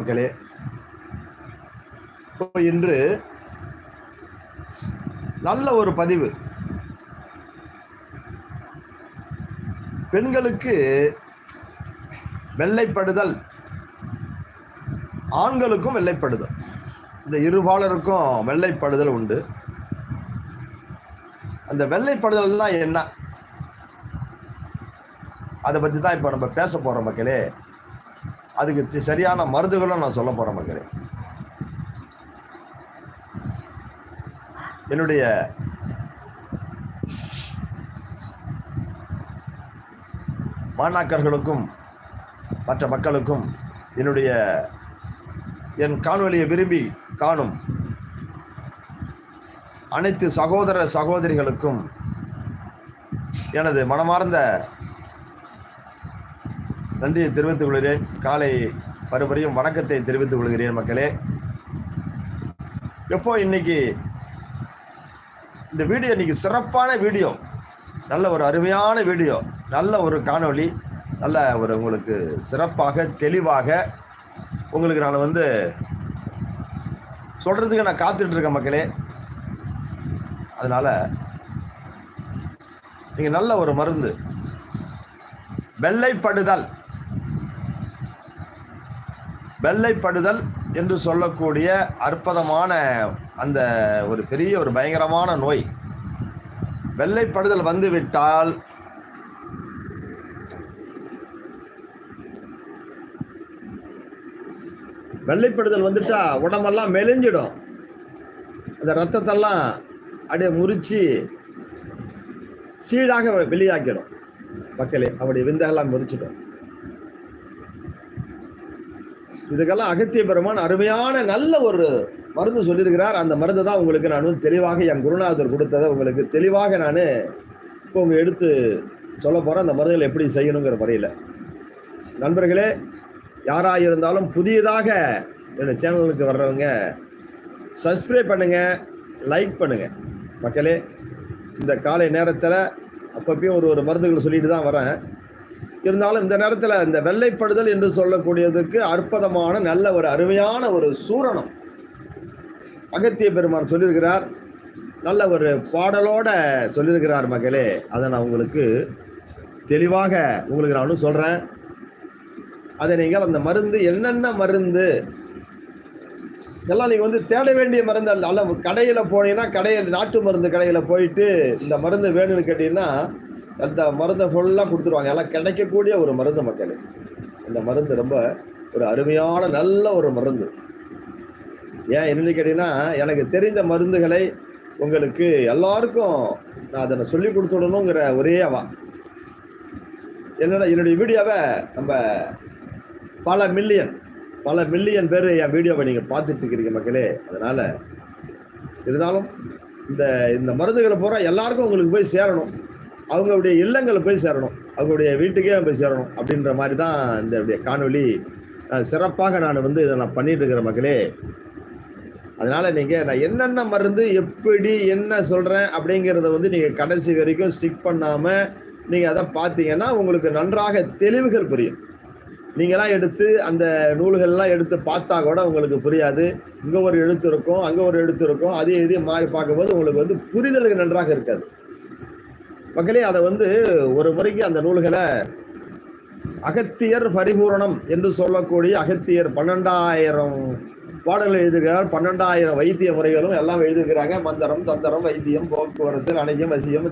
மக்களே இப்போ இன்று நல்ல ஒரு பதிவு. பெண்களுக்கு வெள்ளைப்படுதல் ஆண்களுக்கும் வெள்ளைப்படுதல். இந்த இருபாலருக்கும் வெள்ளைப்படுதல் உண்டு. அந்த வெள்ளைப்படுதல்னா என்ன? அதை பற்றி தான் இப்போ நம்ம பேச போகிறோம் மக்களே. அதுக்கு சரியான மருந்துகளும் நான் சொல்ல போகிறேன் மக்களே. என்னுடைய மாணாக்கர்களுக்கும் மற்ற மக்களுக்கும் என்னுடைய என் காணொலியை விரும்பி காணும் அனைத்து சகோதர சகோதரிகளுக்கும் எனது மனமார்ந்த நன்றியை தெரிவித்துக் கொள்கிறேன். காலை மறுபடியும் வணக்கத்தை தெரிவித்துக் கொள்கிறேன் மக்களே. எப்போ இன்னைக்கு இந்த வீடியோ இன்னைக்கு சிறப்பான வீடியோ. நல்ல ஒரு அருமையான வீடியோ. நல்ல ஒரு காணொளி. நல்ல ஒரு உங்களுக்கு சிறப்பாக தெளிவாக உங்களுக்கு நான் வந்து சொல்கிறதுக்கு நான் காத்துட்ருக்கேன் மக்களே. அதனால் நீங்கள் நல்ல ஒரு மருந்து. வெள்ளைப்படுதல். வெள்ளைப்படுதல் என்று சொல்லக்கூடிய அற்புதமான அந்த ஒரு பெரிய ஒரு பயங்கரமான நோய். வெள்ளைப்படுதல் வந்துவிட்டால் வெள்ளைப்படுதல் வந்துட்டா உடம்பெல்லாம் மெலிஞ்சிடும். அந்த ரத்தத்தெல்லாம் அப்படியே முறிச்சு சீடாக வெளியாக்கிடும் மக்களே அவருடைய விந்தெல்லாம் முறிச்சிடும். இதுக்கெல்லாம் அகத்திய பெருமான் அருமையான நல்ல ஒரு மருந்து சொல்லியிருக்கிறார். அந்த மருந்து தான் உங்களுக்கு நான் தெளிவாக என் குருநாதர் கொடுத்ததை உங்களுக்கு தெளிவாக நான் இப்போ உங்கள் எடுத்து சொல்ல போகிறேன் அந்த மருந்துகள் எப்படி செய்யணுங்கிற முறையில் நண்பர்களே யாராக இருந்தாலும் புதியதாக இந்த சேனலுக்கு வர்றவங்க சப்ஸ்கிரைப் பண்ணுங்கள் லைக் பண்ணுங்கள் மக்களே இந்த காலை நேரத்தில் அப்பப்பையும் ஒரு ஒரு மருந்துகள் சொல்லிட்டு தான் வரேன். இருந்தாலும் இந்த நேரத்தில் இந்த வெள்ளைப்படுதல் என்று சொல்லக்கூடியதுக்கு அற்புதமான நல்ல ஒரு அருமையான ஒரு சூரணம். அகத்திய பெருமான் சொல்லியிருக்கிறார். நல்ல ஒரு பாடலோட சொல்லியிருக்கிறார் மகளே. அதை நான் உங்களுக்கு தெளிவாக உங்களுக்கு நானும் சொல்கிறேன் அதை நீங்கள் அந்த மருந்து என்னென்ன மருந்து இதெல்லாம் நீங்கள் வந்து தேட வேண்டிய மருந்து அல்ல. அல்ல கடையில் போனீங்கன்னா கடையில் நாட்டு மருந்து கடையில் போயிட்டு இந்த மருந்து வேணும்னு கேட்டிங்கன்னா அந்த மருந்தை ஃபுல்லாக கொடுத்துருவாங்க. எல்லாம் கிடைக்கக்கூடிய ஒரு மருந்து மக்களே. இந்த மருந்து ரொம்ப ஒரு அருமையான நல்ல ஒரு மருந்து. ஏன் என்னன்னு கேட்டிங்கன்னா எனக்கு தெரிந்த மருந்துகளை உங்களுக்கு எல்லாருக்கும் நான் அதை சொல்லி கொடுத்துடணுங்கிற ஒரே அவா. என்னோட என்னுடைய வீடியோவை நம்ம பல மில்லியன் பல மில்லியன் பேர் என் வீடியோவை நீங்கள் பார்த்துட்டு இருக்கிறீங்க மக்களே. அதனால் இருந்தாலும் இந்த இந்த மருந்துகளை பூரா எல்லாருக்கும் உங்களுக்கு போய் சேரணும். அவங்களுடைய இல்லங்களை போய் சேரணும். அவங்களுடைய வீட்டுக்கே போய் சேரணும் அப்படின்ற மாதிரி தான் இந்த உடைய காணொலி சிறப்பாக நான் வந்து இதை நான் பண்ணிட்டு இருக்கிற மக்களே. அதனால் நீங்கள் நான் என்னென்ன மருந்து எப்படி என்ன சொல்கிறேன் அப்படிங்கிறத வந்து நீங்கள் கடைசி வரைக்கும் ஸ்டிக் பண்ணாமல் நீங்கள் அதை பார்த்தீங்கன்னா உங்களுக்கு நன்றாக தெளிவுகள் புரியும். நீங்களாம் எடுத்து அந்த நூல்கள்லாம் எடுத்து பார்த்தா கூட உங்களுக்கு புரியாது. இங்கே ஒரு எழுத்து இருக்கும் அங்கே ஒரு எழுத்து இருக்கும் அதே இதையும் மாறி பார்க்கும்போது உங்களுக்கு வந்து புரிதலுக்கு நன்றாக இருக்காது. மக்களே அதை வந்து ஒரு முறைக்கு அந்த நூல்களை அகத்தியர் பரிபூரணம் என்று சொல்லக்கூடிய அகத்தியர் பன்னெண்டாயிரம் பாடல்கள் எழுதுகிறார் பன்னெண்டாயிரம் வைத்திய முறைகளும் எல்லாம் எழுதியிருக்கிறாங்க. மந்திரம் தந்திரம் வைத்தியம் போக்குவரத்து அணையம் வசியம்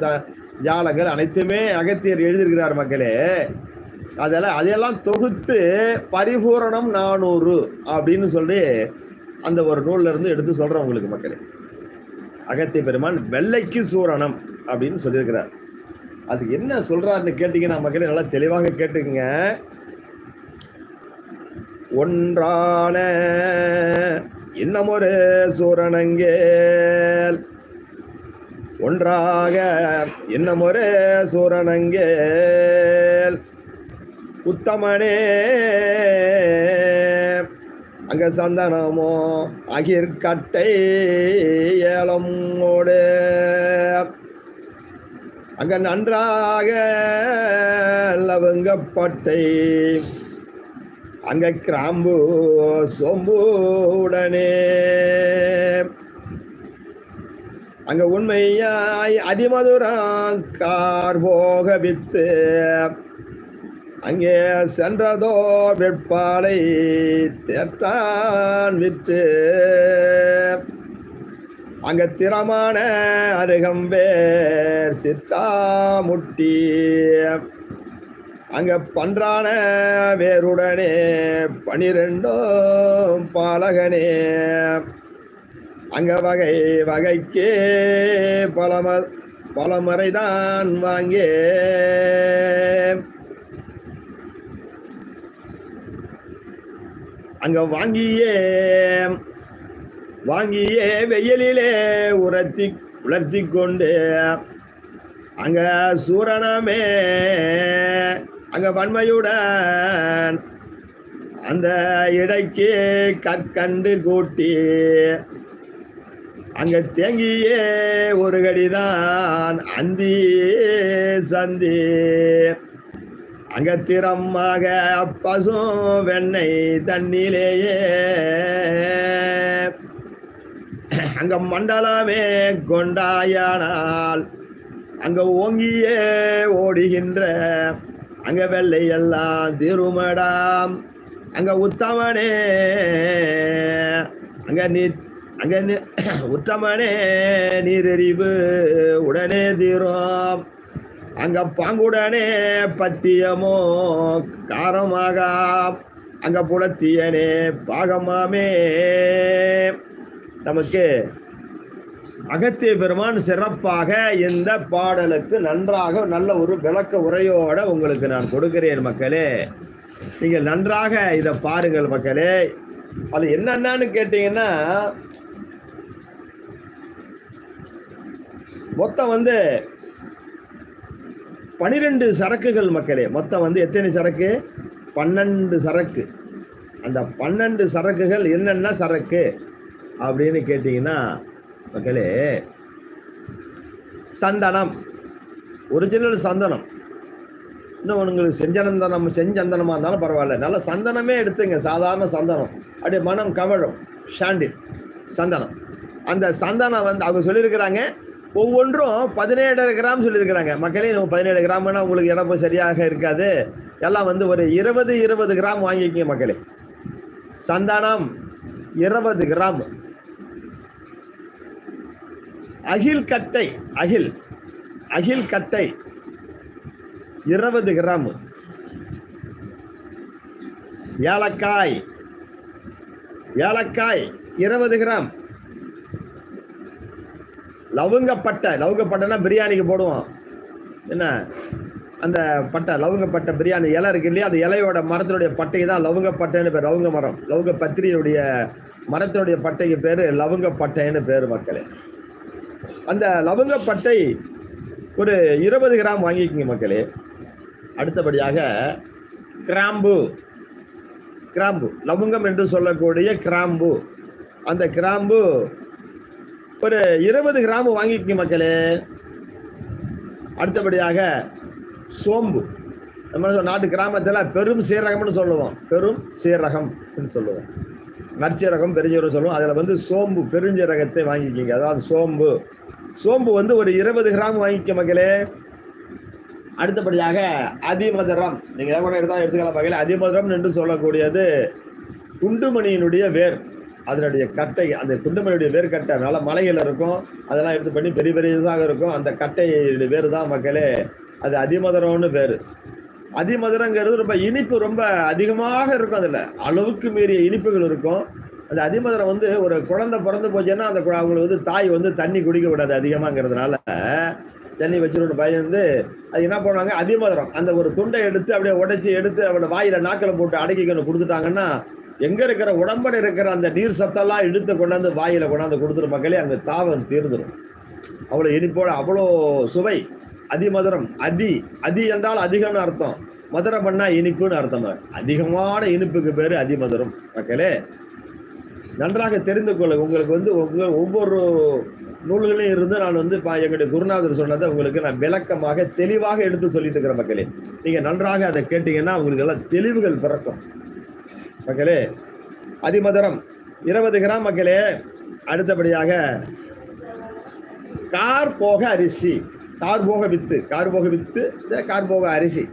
ஜாலங்கள் அனைத்துமே அகத்தியர் எழுதியிருக்கிறார் மக்களே. அதெல்லாம் அதையெல்லாம் தொகுத்து பரிபூரணம் நானூறு அப்படின்னு சொல்லி அந்த ஒரு நூலில் இருந்து எடுத்து சொல்கிறேன் உங்களுக்கு மக்களே. அகத்திய பெருமான் வெள்ளைக்கு சூரணம் அப்படின்னு சொல்லியிருக்கிறார். அது என்ன சொல்கிறாருன்னு கேட்டிங்கன்னா மக்களே நல்லா தெளிவாக கேட்டுக்குங்க. ஒன்றான இன்னமொரு சூரணங்கேல். ஒன்றாக இன்னமொரு சூரணங்கேல். உத்தமனே. அங்க சந்தனமோ அகிர்கட்டை ஏலமோடு. அங்க நன்றாக லவங்கப்பட்டை. அங்க கிராம்பு சொம்புடனே. அங்க உண்மையாய் அதிமதுரம் கார் போக வித்து அங்கே சென்றதோ வெட்பாலை தேற்றான் விற்று. அங்க திறமான அருகம்பேர் சிற்றாமுட்டி அங்க பன்றான வேருடனே பனிரெண்டும் பாலகனே. அங்க வகை வகைக்கே பலம பலமறைதான் வாங்கே. அங்க வாங்கியே வாங்கியே வெயிலிலே உரத்தி உலர்த்தி கொண்டு. அங்க சூரணமே அங்க வன்மையுடன் அந்த இடைக்கு கற்கண்டு கூட்டி. அங்க தேங்கியே ஒரு கடிதான் அந்தி சந்தி. அங்க திறமாக பசும் வெண்ணெய் தண்ணிலேயே. அங்க மண்டலமே கொண்டாயானால் அங்க ஓங்கியே ஓடுகின்ற அங்க வெள்ளை எல்லாம் திருமடாம் அங்க உத்தமனே அங்க நீ அங்க நீ- உத்தமனே நீரறிவு உடனே தீரும். அங்க பாங்குடனே பத்தியமோ காரமாக. அங்க புலத்தியனே பாகமாமே. நமக்கு அகத்திய பெருமான் சிறப்பாக இந்த பாடலுக்கு நன்றாக நல்ல ஒரு விளக்க உரையோட உங்களுக்கு நான் கொடுக்கிறேன் மக்களே. நீங்கள் நன்றாக இதை பாருங்கள் மக்களே. அது என்னென்னு கேட்டீங்கன்னா மொத்தம் வந்து பனிரெண்டு சரக்குகள் மக்களே. மொத்தம் வந்து எத்தனை சரக்கு? பன்னெண்டு சரக்கு. அந்த பன்னெண்டு சரக்குகள் என்னென்ன சரக்கு? அப்படின்னு கேட்டிங்கன்னா மக்களே சந்தனம். ஒரிஜினல் சந்தனம். இன்னும் உங்களுக்கு செஞ்சனந்தனம் செஞ்சந்தனமாக இருந்தாலும் பரவாயில்ல. நல்ல சந்தனமே எடுத்துங்க. சாதாரண சந்தனம். அப்படியே மனம் கமழும் ஷாண்டில் சந்தனம். அந்த சந்தனம் வந்து அவங்க சொல்லியிருக்கிறாங்க. ஒவ்வொன்றும் பதினேழு கிராம் சொல்லியிருக்கிறாங்க. மக்களே நம்ம பதினேழு கிராம்னா உங்களுக்கு இடம் சரியாக இருக்காது. எல்லாம் வந்து ஒரு இருபது இருபது கிராம் வாங்கிக்கிங்க மக்களே. சந்தானம் இருபது கிராம். அகில் கட்டை அகில் அகில் கட்டை இருபது கிராம். ஏலக்காய் ஏலக்காய் இருபது கிராம். லவங்கப்பட்டை லவங்கப்பட்டைனா பிரியாணிக்கு போடுவோம். என்ன? அந்த பட்டை லவங்கப்பட்டை பிரியாணி இலை இருக்கு இல்லையா? அந்த இலையோட மரத்தினுடைய பட்டைக்கு தான் லவங்கப்பட்டைன்னு பேர் லவங்க மரம். லவங்க பத்திரியுடைய மரத்தினுடைய பட்டைக்கு பேர் லவங்கப்பட்டைன்னு பேர் மக்களே. அந்த லவங்கப்பட்டை ஒரு இருபது கிராம் வாங்கிக்கோங்க மக்களே. அடுத்தபடியாக கிராம்பு. கிராம்பு. லவங்கம் என்று சொல்லக்கூடிய கிராம்பு. அந்த கிராம்பு ஒரு இருபது கிராம் வாங்கிக்கு மக்களே. அடுத்தபடியாக சோம்பு. நம்ம நாட்டு கிராமத்தில் பெரும் சீரகம்னு சொல்லுவோம். பெரும் சீரகம் சொல்லுவோம். நற்சீரகம் பெருஞ்சீரகம் சொல்லுவோம். அதில் வந்து சோம்பு பெருஞ்சீரகத்தை வாங்கிக்கிங்க அதாவது சோம்பு. சோம்பு வந்து ஒரு இருபது கிராம் வாங்கிக்க மக்களே. அடுத்தபடியாக அதிமதுரம். நீங்கள் எதாவது கூட எடுத்தால் எடுத்துக்கலாம் மக்களே. அதிமதுரம் என்று சொல்லக்கூடியது குண்டுமணியினுடைய வேர். அதனுடைய கட்டை அந்த குண்டுமலையுடைய வேர்க்கட்டை கட்டை நல்ல மலையில் இருக்கும். அதெல்லாம் எடுத்து பண்ணி பெரிய பெரியதாக இருக்கும். அந்த கட்டையுடைய வேறு தான் மக்களே அது அதிமதுரம்னு பேர். அதிமதுரங்கிறது ரொம்ப இனிப்பு ரொம்ப அதிகமாக இருக்கும் அதில். அளவுக்கு மீறிய இனிப்புகள் இருக்கும். அந்த அதிமதுரம் வந்து ஒரு குழந்தை பிறந்து போச்சுன்னா அந்த அவங்களுக்கு வந்து தாய் வந்து தண்ணி குடிக்க விடாது அதிகமாங்கிறதுனால தண்ணி வச்சிருன்னு பயந்து அது என்ன பண்ணுவாங்க? அதிமதுரம். அந்த ஒரு துண்டை எடுத்து அப்படியே உடைச்சி எடுத்து அவளோட வாயில் நாக்கில் போட்டு அடக்கிக்கணும் கொடுத்துட்டாங்கன்னா எங்க இருக்கிற உடம்புல இருக்கிற அந்த நீர் சத்தெல்லாம் இழுத்து கொண்டாந்து வாயில கொண்டாந்து கொடுத்துரு மக்களே அங்கே தாவம் தீர்ந்துடும் அவ்வளோ இனிப்போட அவ்வளோ சுவை. அதிமதுரம் அதி. அதி என்றால் அதிகம்னு அர்த்தம். மதுரம் பண்ணா இனிப்புன்னு அர்த்தம். அதிகமான இனிப்புக்கு பேரு அதிமதுரம் மக்களே. நன்றாக தெரிந்து கொள்ள உங்களுக்கு வந்து உங்கள் ஒவ்வொரு நூல்களையும் இருந்து நான் வந்து பா- எங்களுடைய குருநாதர் சொன்னதை உங்களுக்கு நான் விளக்கமாக தெளிவாக எடுத்து சொல்லிட்டு இருக்கிற மக்களே. நீங்கள் நன்றாக அதை கேட்டிங்கன்னா உங்களுக்கு எல்லாம் தெளிவுகள் பிறக்கும். மக்களே அதிமதுரம் இருபது கிராம் மக்களே அடுத்தபடியாக கார் போக அரிசி கார் போக வித்து கார் போக வித்து கார் போக அரிசி.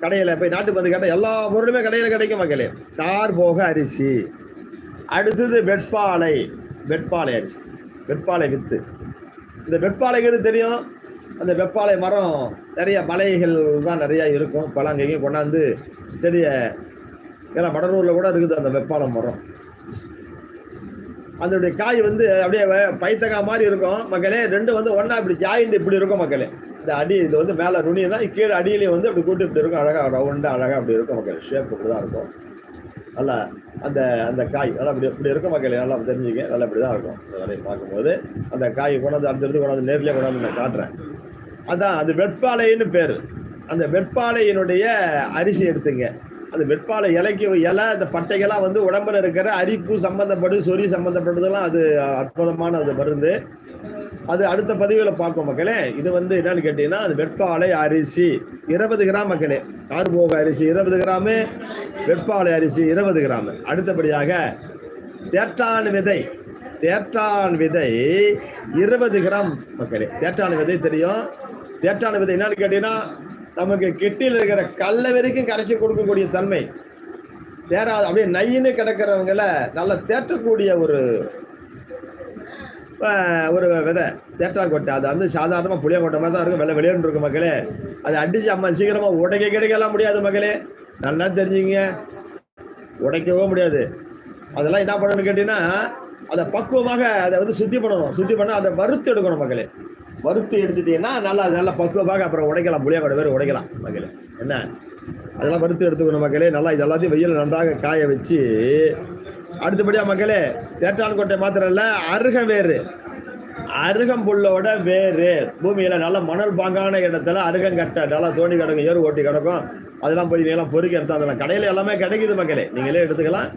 கடையில் போய் நாட்டு மருந்து கடை எல்லா பொருளுமே கடையில் கிடைக்கும் மக்களே. கார் போக அரிசி. அடுத்தது வெட்பாலை வெட்பாலை அரிசி வெட்பாலை வித்து. இந்த வெட்பாலைங்கிறது தெரியும். அந்த வெப்பாலை மரம் நிறைய மலைகள் தான் நிறையா இருக்கும். பழங்கையும் கொண்டாந்து செடியை ஏன்னா வடலூரில் கூட இருக்குது அந்த வெப்பாலம் மரம். அதனுடைய காய் வந்து அப்படியே வ- பைத்தக்காய் மாதிரி இருக்கும். மக்களே ரெண்டு வந்து ஒன்றா இப்படி ஜாயிண்ட் இப்படி இருக்கும் மக்களே. இந்த அடி இது வந்து மேலே நுனினா கீழே அடியிலையும் வந்து அப்படி கூட்டு இப்படி இருக்கும். அழகாக ரவுண்டாக அழகாக அப்படி இருக்கும் மக்களே. ஷேப் இப்படி தான் இருக்கும். நல்லா அந்த அந்த காய் நல்லா இப்படி இப்படி இருக்கும் மக்களே. நல்லா தெரிஞ்சுக்க நல்லா இப்படி தான் இருக்கும். அந்த வேலையை பார்க்கும்போது அந்த காய் கொண்டாந்து அடுத்தடுத்து கொண்டாந்து நேரிலே கொண்டாந்து நான் காட்டுறேன். அதான் அது வெட்பாலைன்னு பேர். அந்த வெட்பாலையினுடைய அரிசி எடுத்துங்க. அந்த வெட்பாலை இலைக்கு இலை அந்த பட்டைகள்லாம் வந்து உடம்புல இருக்கிற அரிப்பு சம்மந்தப்பட்டு சொறி சம்மந்தப்பட்டதெல்லாம் அது அற்புதமான அது மருந்து. அது அடுத்த பதிவில் பார்ப்போம் மக்களே. இது வந்து என்னன்னு கேட்டீங்கன்னா அது வெட்பாலை அரிசி இருபது கிராம் மக்களே. கார்போக அரிசி இருபது கிராமு வெட்பாலை அரிசி இருபது கிராம். அடுத்தபடியாக தேட்டான் விதை தேட்டான் விதை இருபது கிராம் மக்களே. தேட்டான் விதை தெரியும். தேட்டான் விதை என்னன்னு கேட்டீங்கன்னா நமக்கு கெட்டியில் இருக்கிற கல்லை வரைக்கும் கரைச்சி கொடுக்கக்கூடிய தன்மை. தேராது அப்படியே நைன்னு கிடக்கிறவங்கள நல்லா தேற்றக்கூடிய ஒரு ஒரு விதை. தேற்றாங்கொட்டை அது வந்து சாதாரணமாக புளியங்கொட்டை மாதிரி தான் இருக்கும். வெள்ளை வெளியேன்னு இருக்கும் மக்களே. அதை அடித்து அம்மா சீக்கிரமாக உடைக்க கிடைக்கலாம் முடியாது மக்களே. நல்லா தெரிஞ்சுங்க. உடைக்கவே முடியாது. அதெல்லாம் என்ன பண்ணணும்னு கேட்டிங்கன்னா அதை பக்குவமாக அதை வந்து சுத்தி பண்ணணும். சுத்தி பண்ணால் அதை வறுத்து எடுக்கணும் மக்களே. வறுத்து எடுத்துட்டீங்கன்னா நல்லா அது நல்லா பக்குவமாக அப்புறம் உடைக்கலாம். புளியங்கொடை பேர் உடைக்கலாம் மக்களே. என்ன? அதெல்லாம் வறுத்து எடுத்துக்கணும் மக்களே. நல்லா இது எல்லாத்தையும் வெயில் நன்றாக காய வச்சு அடுத்தபடியாக மக்களே தேட்டான்கோட்டை மாத்திரம் இல்லை அருக வேறு அருகம்புல்லோட வேறு. பூமியில் நல்ல மணல் பாங்கான இடத்துல அருகங்கட்டை நல்லா தோண்டி கிடக்கும் ஏறு ஓட்டி கிடக்கும். அதெல்லாம் போய் நீங்களாம் பொறுக்கி எடுத்து அதெல்லாம் கடையில் எல்லாமே கிடைக்குது மக்களே. நீங்களே எடுத்துக்கலாம்.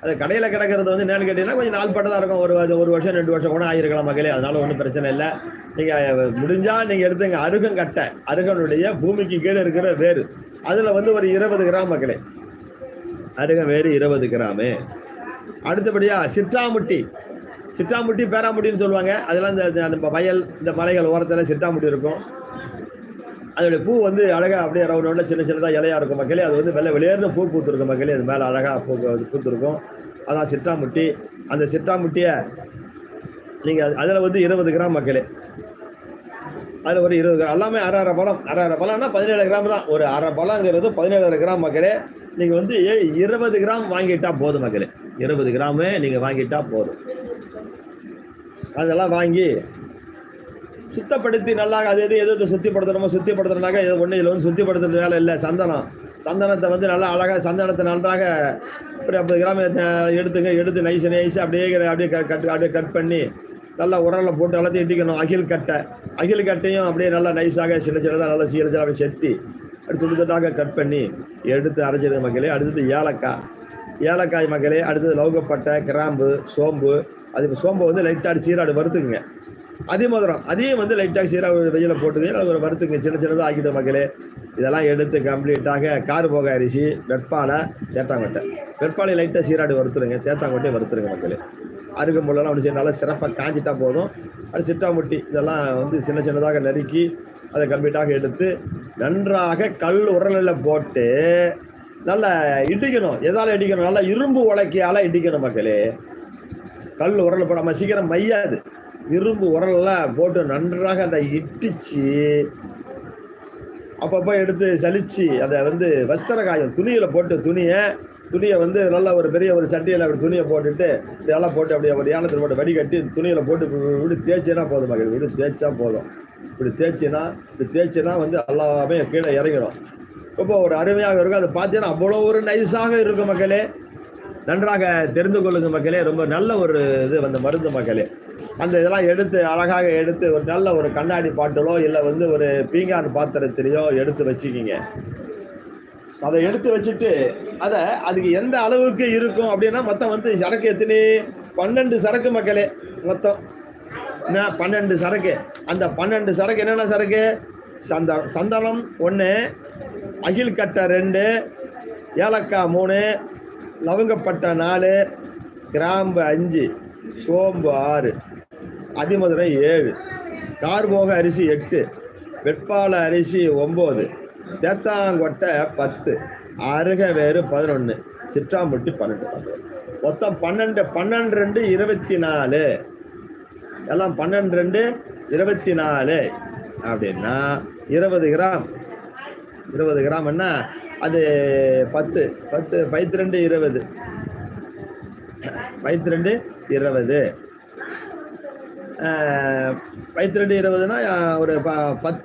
அது கடையில் கிடக்கிறது வந்து என்னென்னு கேட்டிங்கன்னா கொஞ்சம் நாள் பட்டதாக இருக்கும். ஒரு அது ஒரு வருஷம் ரெண்டு வருஷம் கூட ஆகிருக்கலாம் மக்களே. அதனால ஒன்றும் பிரச்சனை இல்லை. நீங்கள் முடிஞ்சால் நீங்கள் எடுத்துங்க. அருகங்கட்டை அருகனுடைய பூமிக்கு கீழே இருக்கிற வேறு. அதில் வந்து ஒரு இருபது கிராம் மக்களே. அருகம் வேறு இருபது கிராமு. அடுத்தபடியாக சிற்றாமுட்டி. சிற்றாமுட்டி பேராமுட்டின்னு சொல்லுவாங்க. அதெல்லாம் இந்த அந்த வயல் இந்த மலைகள் ஓரத்தில் சிற்றாமுட்டி இருக்கும். அதோடைய பூ வந்து அழகாக அப்படியே ரவுண்ட் ரவுண்டில் சின்ன சின்னதாக இலையாக இருக்கும் மக்களே. அது வந்து வெள்ளை வெளியேறின பூ பூத்துருக்கும் மக்களே. அது மேலே அழகாக பூ பூத்துருக்கும். அதான் சிற்றாமுட்டி அந்த சிற்றாமுட்டியை நீங்கள் அதில் வந்து இருபது கிராம் மக்களே. அதில் ஒரு இருபது கிராம். எல்லாமே அரை அரை பழம். அரை அரை பழம்னா பதினேழு கிராம் தான். ஒரு அரை பழங்கிறது பதினேழு கிராம் மக்களே. நீங்கள் வந்து ஏ இருபது கிராம் வாங்கிட்டால் போதும் மக்களே. இருபது கிராமு நீங்கள் வாங்கிட்டால் போதும். அதெல்லாம் வாங்கி சுத்தப்படுத்தி நல்லா அது எது எது எது சுத்திப்படுத்தணுமோ சுத்திப்படுத்தணுனாக்க இது ஒன்றும் இல்லை. வந்து சுத்திப்படுத்துறது வேலை இல்லை. சந்தனம். சந்தனத்தை வந்து நல்லா அழகாக சந்தனத்தை நன்றாக ஒரு ஐம்பது கிராம் எடுத்துங்க எடுத்து நைஸ் நைஸ் அப்படியே அப்படியே கட் அப்படியே கட் பண்ணி நல்லா உரலில் போட்டு எல்லாத்தையும் இடிக்கணும். அகில் கட்டை. அகில் கட்டையும் அப்படியே நல்லா நைஸாக சின்ன சின்னதாக நல்லா சீர சீராக செத்தி அப்படி துண்டு துண்டாக கட் பண்ணி எடுத்து அரைச்சிடுங்க மக்களே. அடுத்தது ஏலக்காய். ஏலக்காய் மக்களே அடுத்தது லவங்கப்பட்டை கிராம்பு சோம்பு அது இப்போ சோம்பை வந்து லைட்டாக சீராடு வறுத்துக்குங்க அதிமதுரம் அதையும் வந்து லைட்டாக சீராக வெயில போட்டுங்க அது ஒரு வறுத்துங்க சின்ன சின்னதாக ஆக்கிட்டு மக்களே. இதெல்லாம் எடுத்து கம்ப்ளீட்டாக கார் போக அரிசி வெட்பாலை தேத்தாங்கொட்டை. வெட்பாலை லைட்டாக சீராடு வறுத்துருங்க தேத்தாங்கொட்டை வறுத்துருங்க மக்களே. அருகம்புல்லெல்லாம் ஒன்று செய்ய நல்லா சிறப்பாக காஞ்சிட்டா போதும். அது சிட்டாமுட்டி இதெல்லாம் வந்து சின்ன சின்னதாக நறுக்கி அதை கம்ப்ளீட்டாக எடுத்து நன்றாக கல் உரலில் போட்டு நல்லா இடிக்கணும். எதால் இடிக்கணும்? நல்லா இரும்பு உலக்கையால் இடிக்கணும் மக்களே. கல் உரல் போடாமல் சீக்கிரம் மையாது. இரும்பு உரல்லாம் போட்டு நன்றாக அதை இட்டிச்சு. அப்பப்போ எடுத்து சலிச்சு அதை வந்து வஸ்திர காயம் துணியில் போட்டு துணியை துணியை வந்து நல்லா ஒரு பெரிய ஒரு சட்டியில் அப்படி துணியை போட்டுட்டு இதெல்லாம் போட்டு அப்படியே ஒரு யானத்தில் போட்டு வடிகட்டி துணியில் போட்டு இப்படி தேய்ச்சினா போதும் மகள் இப்படி தேய்ச்சா போதும். இப்படி தேய்ச்சினா இப்படி தேய்ச்சினா வந்து எல்லாமே கீழே இறங்கிடும். ரொம்ப ஒரு அருமையாக இருக்கும். அதை பார்த்தீங்கன்னா அவ்வளோ ஒரு நைஸாக இருக்கும் மக்களே நன்றாக தெரிந்து கொள்ளுங்க மக்களே. ரொம்ப நல்ல ஒரு இது அந்த மருந்து மக்களே. அந்த இதெல்லாம் எடுத்து அழகாக எடுத்து ஒரு நல்ல ஒரு கண்ணாடி பாட்டிலோ இல்லை வந்து ஒரு பீங்கான் பாத்திரத்திலையோ எடுத்து வச்சுக்கிங்க. அதை எடுத்து வச்சுட்டு அதை அதுக்கு எந்த அளவுக்கு இருக்கும் அப்படின்னா மொத்தம் வந்து சரக்கு எத்தனை? பன்னெண்டு சரக்கு மக்களே மொத்தம். என்ன? பன்னெண்டு சரக்கு. அந்த பன்னெண்டு சரக்கு என்னென்ன சரக்கு? சந்த சந்தனம் ஒன்று அகில் கட்டை ரெண்டு ஏலக்காய் மூணு லவங்கப்பட்டை நாலு கிராம்பு அஞ்சு சோம்பு ஆறு அதிமதுரை ஏழு கார்போக அரிசி எட்டு வெட்பால அரிசி ஒம்பது தேத்தாங்கொட்டை பத்து அருகவேறு பதினொன்று சிற்றாம்பட்டி பன்னெண்டு மொத்தம் பன்னெண்டு பன்னெண்டு ரெண்டு இருபத்தி நாலு எல்லாம் பன்னெண்டு ரெண்டு இருபத்தி நாலு அப்படின்னா இருபது கிராம். இருபது கிராம் என்ன? அது பத்து பத்து பைத்து ரெண்டு இருபது. பைத்து ரெண்டு இருபது. பைத்து ரெண்டு இருபதுனா ஒரு ப பத்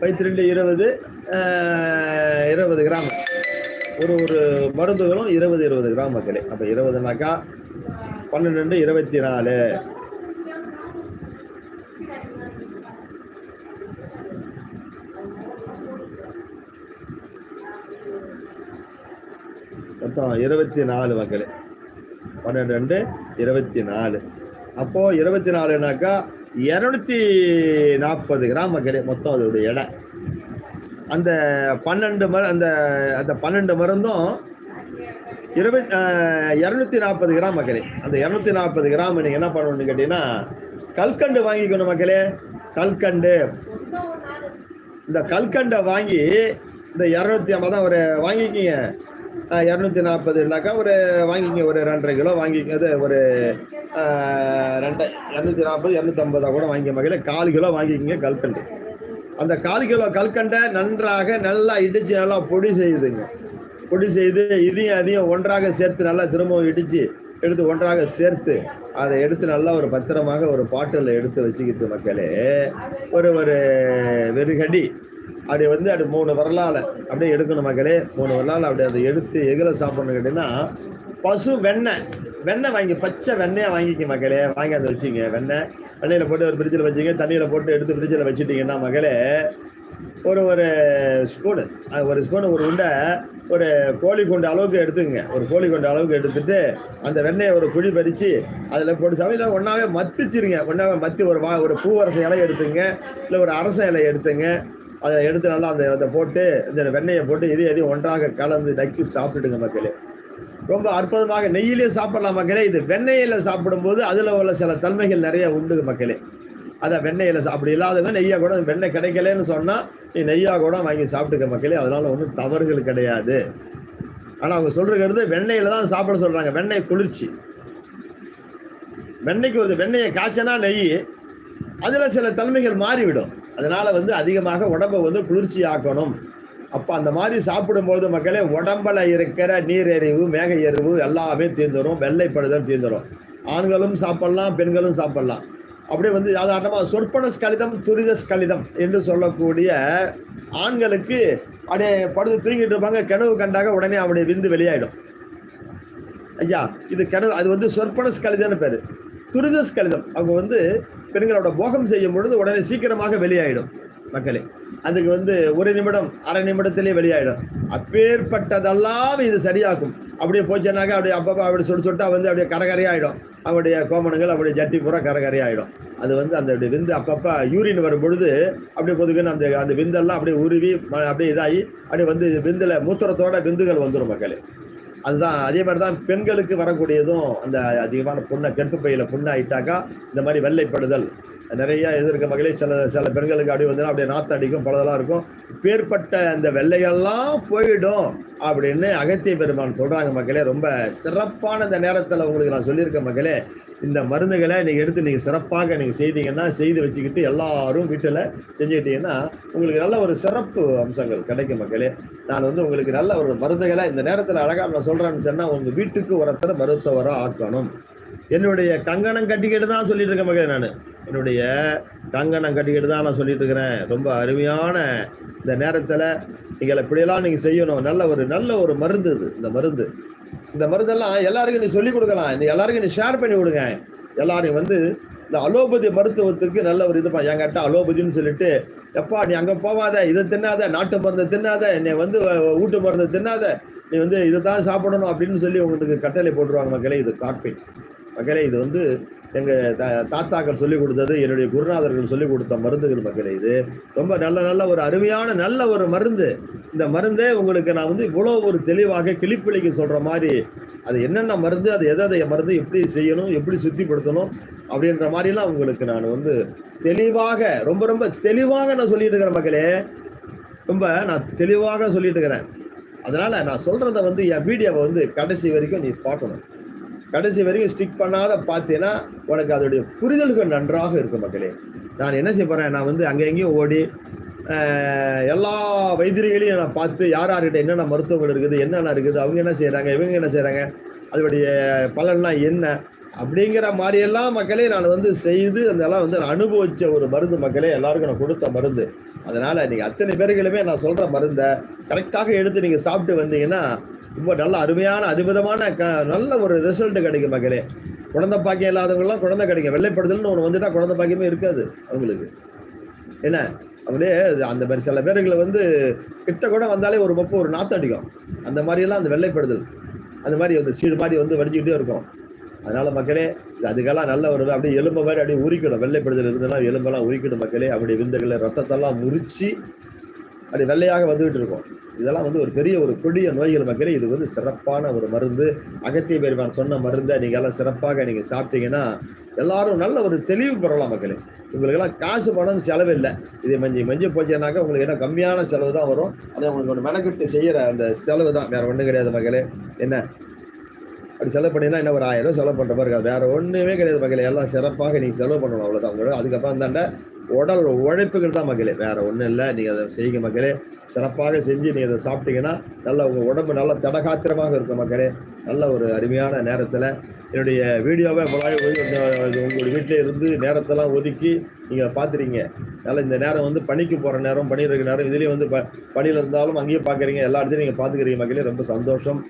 பைத்து ரெண்டு இருபது இருபது கிராம். ஒரு ஒரு மருந்துகளும் இருபது இருபது கிராம் மக்களே. அப்போ இருபதுனாக்கா பன்னெண்டு ரெண்டு இருபத்தி நாலு. மொத்தம் இருபத்தி நாலு மக்களே பன்னெண்டு ரெண்டு இருபத்தி நாலு. அப்போது இருபத்தி நாலுனாக்கா இரநூத்தி நாற்பது கிராம் மக்களே மொத்தம் அதோடைய எடை. அந்த பன்னெண்டு மர அந்த அந்த பன்னெண்டு மருந்தும் இருபத் இரநூத்தி நாற்பது கிராம் மக்களே அந்த இரநூத்தி நாற்பது கிராம் நீங்கள் என்ன பண்ணணும்னு கேட்டிங்கன்னா கல்கண்டு வாங்கிக்கணும் மக்களே. கல்கண்டு. இந்த கல்கண்டை வாங்கி இந்த இரநூத்தி ஐம்பது தான் ஒரு வாங்கிக்கிங்க இரநூத்தி நாற்பதுனாக்கா ஒரு வாங்கிங்க ஒரு ரெண்டரை கிலோ வாங்கிக்க அது ஒரு ரெண்டை இரநூத்தி நாற்பது இரநூத்தி ஐம்பதா கூட வாங்கிக்க வகையில் கால் கிலோ வாங்கிக்கிங்க கல்கண்டு அந்த கால் கிலோ கல்கண்டை நன்றாக நல்லா இடித்து நல்லா பொடி செய்யுதுங்க பொடி செய்து இதையும் அதையும் ஒன்றாக சேர்த்து நல்லா திரும்பவும் இடித்து எடுத்து ஒன்றாக சேர்த்து அதை எடுத்து நல்லா ஒரு பத்திரமாக ஒரு பாட்டிலில் எடுத்து வச்சுக்கிட்டு மக்களே ஒரு ஒரு வெறுகடி அப்படி வந்து அப்படி மூணு வரலால் அப்படியே எடுக்கணும் மக்களே. மூணு வரலால் அப்படி அதை எடுத்து எதில் சாப்பிட்ணும் கேட்டிங்கன்னா பசு வெண்ணெய். வெண்ணெய் வாங்கி பச்சை வெண்ணெயை வாங்கிக்க மக்களே. வாங்கி அதை வச்சுங்க வெண்ணெய். வெண்ணெயில் போட்டு ஒரு ஃப்ரிட்ஜில் வச்சுங்க தண்ணியில் போட்டு எடுத்து ஃப்ரிட்ஜில் வச்சுட்டிங்கன்னா மகளே ஒரு ஒரு ஸ்பூனு அது ஒரு ஸ்பூனு ஒரு உண்டை ஒரு கோழி குண்டு அளவுக்கு எடுத்துக்கங்க. ஒரு கோழி குண்டு அளவுக்கு எடுத்துட்டு அந்த வெண்ணெயை ஒரு குழி பறித்து அதில் போட்டு சமையல் ஒன்றாவே மத்திச்சிருங்க. ஒன்றாவே மத்தி ஒரு வா ஒரு பூவரச இலை எடுத்துங்க இல்லை ஒரு அரச இலை எடுத்துங்க அதை எடுத்து நல்லா அந்த அதை போட்டு இந்த வெண்ணெயை போட்டு இது எதையும் ஒன்றாக கலந்து நக்கி சாப்பிட்டுடுங்க மக்களே. ரொம்ப அற்புதமாக நெய்யிலே சாப்பிடலாம் மக்களே. இது வெண்ணெயில் சாப்பிடும்போது அதில் உள்ள சில தன்மைகள் நிறைய உண்டு மக்களே. அதை வெண்ணெயில் அப்படி இல்லாதவங்க நெய்யா கூட வெண்ணெய் கிடைக்கலன்னு சொன்னால் நீ நெய்யா கூட வாங்கி சாப்பிட்டுக்க மக்களே. அதனால் ஒன்றும் தவறுகள் கிடையாது. ஆனால் அவங்க சொல்கிறது வெண்ணெயில் தான் சாப்பிட சொல்கிறாங்க வெண்ணெய் குளிர்ச்சி. வெண்ணெய்க்கு ஒரு வெண்ணெயை காய்ச்சனா நெய் அதில் சில தன்மைகள் மாறிவிடும். அதனால் வந்து அதிகமாக உடம்பை வந்து குளிர்ச்சி ஆக்கணும் அப்போ அந்த மாதிரி சாப்பிடும்போது மக்களே உடம்பில் இருக்கிற நீரெறிவு மேக எறிவு எல்லாமே தீர்ந்துடும் வெள்ளைப்படுதல் தீர்ந்துடும் ஆண்களும் சாப்பிட்லாம் பெண்களும் சாப்பிட்லாம். அப்படியே வந்து சாதாரணமாக சொற்பன ஸ்கலிதம் துரிதஸ் ஸ்கலிதம் என்று சொல்லக்கூடிய ஆண்களுக்கு அப்படியே படுத்து தூங்கிட்டு இருப்பாங்க. கனவு கண்டாக உடனே அவருடைய விந்து வெளியாயிடும். ஐயா இது கனவு அது வந்து சொற்பன ஸ்கலிதம்னு பேர். துரிதஸ் ஸ்கலிதம் அவங்க வந்து பெண்களோட போகம் செய்யும் பொழுது உடனே சீக்கிரமாக வெளியாயிடும் மக்களே. அதுக்கு வந்து ஒரு நிமிடம் அரை நிமிடத்திலே வெளியாயிடும். அப்பேற்பட்டதெல்லாம் இது சரியாகும். அப்படியே போச்சுனாக்கா அப்படியே அப்பப்போ அப்படி சுட்டு சுட்டா வந்து அப்படியே கரகரையாயிடும். அவருடைய கோமணங்கள் அப்படியே ஜட்டி பூரா கரகரையாயிடும். அது வந்து அந்த அப்படியே விந்து அப்பப்போ யூரின் வரும் பொழுது அப்படியே பொதுக்குன்னு அந்த அந்த விந்தெல்லாம் அப்படியே உருவி ம- அப்படியே இதாகி அப்படியே வந்து விந்தில் மூத்திரத்தோட விந்துகள் வந்துடும் மக்களே. அதுதான் அதே மாதிரி தான் பெண்களுக்கு வரக்கூடியதும் அந்த அதிகமான புண்ணை கர்ப்பப்பையில் புண்ணை ஆயிட்டாக்கா இந்த மாதிரி வெள்ளைப்படுதல். நிறைய இது இருக்க. மகளே சில சில பெண்களுக்கு அப்படி வந்து அப்படியே நாத்து அடிக்கும் பலதெல்லாம் இருக்கும். பேர்பட்ட அந்த வெள்ளையெல்லாம் போயிடும் அப்படின்னு அகத்திய பெருமான் சொல்கிறாங்க மக்களே. ரொம்ப சிறப்பான இந்த நேரத்தில் உங்களுக்கு நான் சொல்லியிருக்கேன் மக்களே. இந்த மருந்துகளை நீங்கள் எடுத்து நீங்கள் சிறப்பாக நீங்கள் செய்தீங்கன்னா செய்து வச்சுக்கிட்டு எல்லாரும் வீட்டில் செஞ்சுக்கிட்டீங்கன்னா உங்களுக்கு நல்ல ஒரு சிறப்பு அம்சங்கள் கிடைக்கும் மக்களே. நான் வந்து உங்களுக்கு நல்ல ஒரு மருந்துகளை இந்த நேரத்தில் அழகாக நான் சொல்கிறேன்னு சொன்னால் உங்கள் வீட்டுக்கு ஒருத்தர் மருத்துவராக ஆக்கணும். என்னுடைய கங்கணம் கட்டிக்கிட்டு தான் சொல்லிட்டு இருக்கேன் மகன் நான். என்னுடைய கங்கணம் கட்டிக்கிட்டு தான் நான் சொல்லிட்டு இருக்கிறேன். ரொம்ப அருமையான இந்த நேரத்தில் நீங்கள் இப்படியெல்லாம் நீங்கள் செய்யணும். நல்ல ஒரு நல்ல ஒரு மருந்து இது இந்த மருந்து. இந்த மருந்தெல்லாம் எல்லாருக்கும் நீ சொல்லிக் கொடுக்கலாம். இந்த எல்லாருக்கும் நீ ஷேர் பண்ணி கொடுங்க. எல்லாரையும் வந்து இந்த அலோபதி மருத்துவத்துக்கு நல்ல ஒரு இது பண்ண என்கிட்ட அலோபதின்னு சொல்லிட்டு எப்பா நீ அங்கே போவாத இதை தின்னாத நாட்டு மருந்து தின்னாத என்னை வந்து ஊட்டு மருந்து தின்னாத நீ வந்து இதை தான் சாப்பிடணும் அப்படின்னு சொல்லி உங்களுக்கு கட்டளை போட்டுருவாங்க மக்களே இது கார்பெட் மக்களே இது வந்து எங்கள் தாத்தாக்கள் சொல்லிக் கொடுத்தது என்னுடைய குருநாதர்கள் சொல்லிக் கொடுத்த மருந்துகள் மக்களே இது. ரொம்ப நல்ல நல்ல ஒரு அருமையான நல்ல ஒரு மருந்து. இந்த மருந்தே உங்களுக்கு நான் வந்து இவ்வளோ ஒரு தெளிவாக கிளிப்பிள்ளைக்கு சொல்கிற மாதிரி அது என்னென்ன மருந்து அது எதை எதை மருந்து எப்படி செய்யணும் எப்படி சுத்திப்படுத்தணும் அப்படின்ற மாதிரிலாம் உங்களுக்கு நான் வந்து தெளிவாக ரொம்ப ரொம்ப தெளிவாக நான் சொல்லிட்டு இருக்கிறேன் மக்களே. ரொம்ப நான் தெளிவாக சொல்லிட்டு இருக்கிறேன். அதனால நான் சொல்றத வந்து என் வீடியோவை வந்து கடைசி வரைக்கும் நீ பார்க்கணும். கடைசி வரைக்கும் ஸ்டிக் பண்ணாத பார்த்தீங்கன்னா உனக்கு அதோடைய புரிதல்கள் நன்றாக இருக்கும் மக்களே. நான் என்ன செய்ய போறேன் நான் வந்து அங்கே எங்கேயும் ஓடி எல்லா வைத்தியர்களையும் நான் பார்த்து யார் யார்கிட்ட என்னென்ன மருத்துவங்கள் இருக்குது என்னென்ன இருக்குது அவங்க என்ன செய்கிறாங்க இவங்க என்ன செய்கிறாங்க அதோடைய பலன்லாம் என்ன அப்படிங்கிற மாதிரியெல்லாம் மக்களே நான் வந்து செய்து அதெல்லாம் வந்து நான் அனுபவித்த ஒரு மருந்து மக்களே எல்லாருக்கும் நான் கொடுத்த மருந்து. அதனால் நீங்கள் அத்தனை பேர்களுமே நான் சொல்கிற மருந்தை கரெக்டாக எடுத்து நீங்கள் சாப்பிட்டு வந்தீங்கன்னா ரொம்ப நல்ல அருமையான அற்புதமான க நல்ல ஒரு ரிசல்ட் கிடைக்கும் மக்களே. குழந்தை பாக்கியம் இல்லாதவங்களாம் குழந்தை கிடைக்கும். வெள்ளைப்படுதல்னு ஒன்று வந்துட்டால் குழந்தை பாக்கியமே இருக்காது அவங்களுக்கு. என்ன? அப்படியே அது அந்த மாதிரி சில பேர்களை வந்து கிட்ட கூட வந்தாலே ஒரு மப்பு ஒரு நாத்தம் அடிக்கும். அந்த மாதிரியெல்லாம் அந்த வெள்ளைப்படுதல் அந்த மாதிரி வந்து சீடு மாதிரி வந்து வடிஞ்சிக்கிட்டே இருக்கும். அதனால் மக்களே அதுக்கெல்லாம் நல்ல ஒரு அப்படியே எலும்பு மாதிரி அப்படியே உரிக்கணும். வெள்ளைப்படுதல் இருந்ததுன்னா எலும்பெல்லாம் உரிக்கணும் மக்களே. அப்படி விந்துகளை ரத்தத்தெல்லாம் முறிச்சு அப்படி வெள்ளையாக வந்துகிட்டு இருக்கும். இதெல்லாம் வந்து ஒரு பெரிய ஒரு கொடிய நோய்கள் மக்களே. இது வந்து சிறப்பான ஒரு மருந்து. அகத்திய பெருமான் சொன்ன மருந்தை நீங்கள் எல்லாம் சிறப்பாக நீங்கள் சாப்பிட்டீங்கன்னா எல்லாரும் நல்ல ஒரு தெளிவு பெறலாம் மக்களே. உங்களுக்கெல்லாம் காசு பணம் செலவு இல்லை இது மஞ்சி மஞ்சி போச்சுனாக்கா உங்களுக்கு என்ன கம்மியான செலவு தான் வரும். அதை உங்களுக்கு ஒன்று மெனக்கிட்டு செய்கிற அந்த செலவு தான். வேறு ஒன்றும் கிடையாது மக்களே. என்ன? அப்படி செலவு பண்ணினா என்ன ஒரு ஆயிரம் செலவு பண்ணுற மாதிரி இருக்காது. ஒன்றுமே கிடையாது மக்களே எல்லாம் சிறப்பாக நீங்கள் செலவு பண்ணணும் அவ்வளோதான் உங்களோட அதுக்கப்புறம் தாண்ட உடல் உழைப்புகள் தான் மகளிர் வேறு ஒன்றும் இல்லை. நீங்கள் அதை செய்யுங்க மக்களே சிறப்பாக செஞ்சு நீங்கள் அதை சாப்பிட்டீங்கன்னா நல்ல உங்கள் உடம்பு நல்ல தடகாத்திரமாக இருக்கும் மக்களே நல்ல ஒரு அருமையான நேரத்தில். என்னுடைய வீடியோவை உங்களுடைய வீட்டில் இருந்து நேரத்தெல்லாம் ஒதுக்கி நீங்கள் பார்த்துறீங்க அதனால் இந்த நேரம் வந்து பணிக்கு போகிற நேரம் பணி இருக்கிற நேரம் இதுலேயும் வந்து ப- பணியில் இருந்தாலும் அங்கேயும் பார்க்குறீங்க. எல்லா இடத்துலையும் நீங்கள் பார்த்துக்கிறீங்க மக்களே ரொம்ப சந்தோஷம்.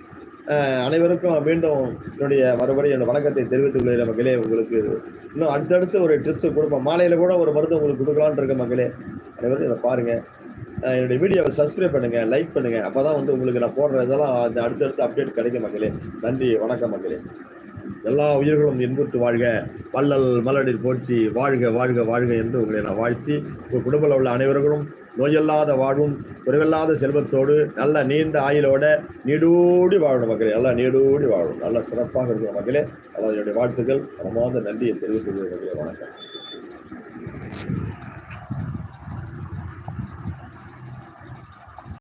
அனைவருக்கும் மீண்டும் என்னுடைய மறுபடியும் என்னோட வணக்கத்தை தெரிவித்துக் கொள்கிற மக்களே. உங்களுக்கு இன்னும் அடுத்தடுத்து ஒரு ட்ரிப்ஸ் கொடுப்போம் மாலையில் கூட ஒரு மருந்து உங்களுக்கு கொடுக்கலான்னு இருக்க மக்களே. அனைவரும் இதை பாருங்கள் என்னுடைய வீடியோவை சப்ஸ்கிரைப் பண்ணுங்கள் லைக் பண்ணுங்கள் அப்போ தான் வந்து உங்களுக்கு நான் போடுற இதெல்லாம் அந்த அடுத்தடுத்து அப்டேட் கிடைக்கும் மக்களே. நன்றி வணக்கம் மக்களே. எல்லா உயிர்களும் இன்புற்று வாழ்க. வள்ளல் மலடில் போற்றி வாழ்க வாழ்க வாழ்க என்று உங்களை நான் வாழ்த்தி உங்கள் குடும்பத்தில் உள்ள அனைவர்களும் நோயில்லாத வாழ்வும் குறைவில்லாத செல்வத்தோடு நல்ல நீண்ட ஆயுளோட நீடூடி வாழணும் மக்களே நல்லா நீடூடி வாழணும் நல்லா சிறப்பாக இருக்கிற மக்களே. அதாவது என்னுடைய வாழ்த்துக்கள் மனமார்ந்த நன்றியை தெரிவித்துக் கொள்கிற மக்களே. வணக்கம்.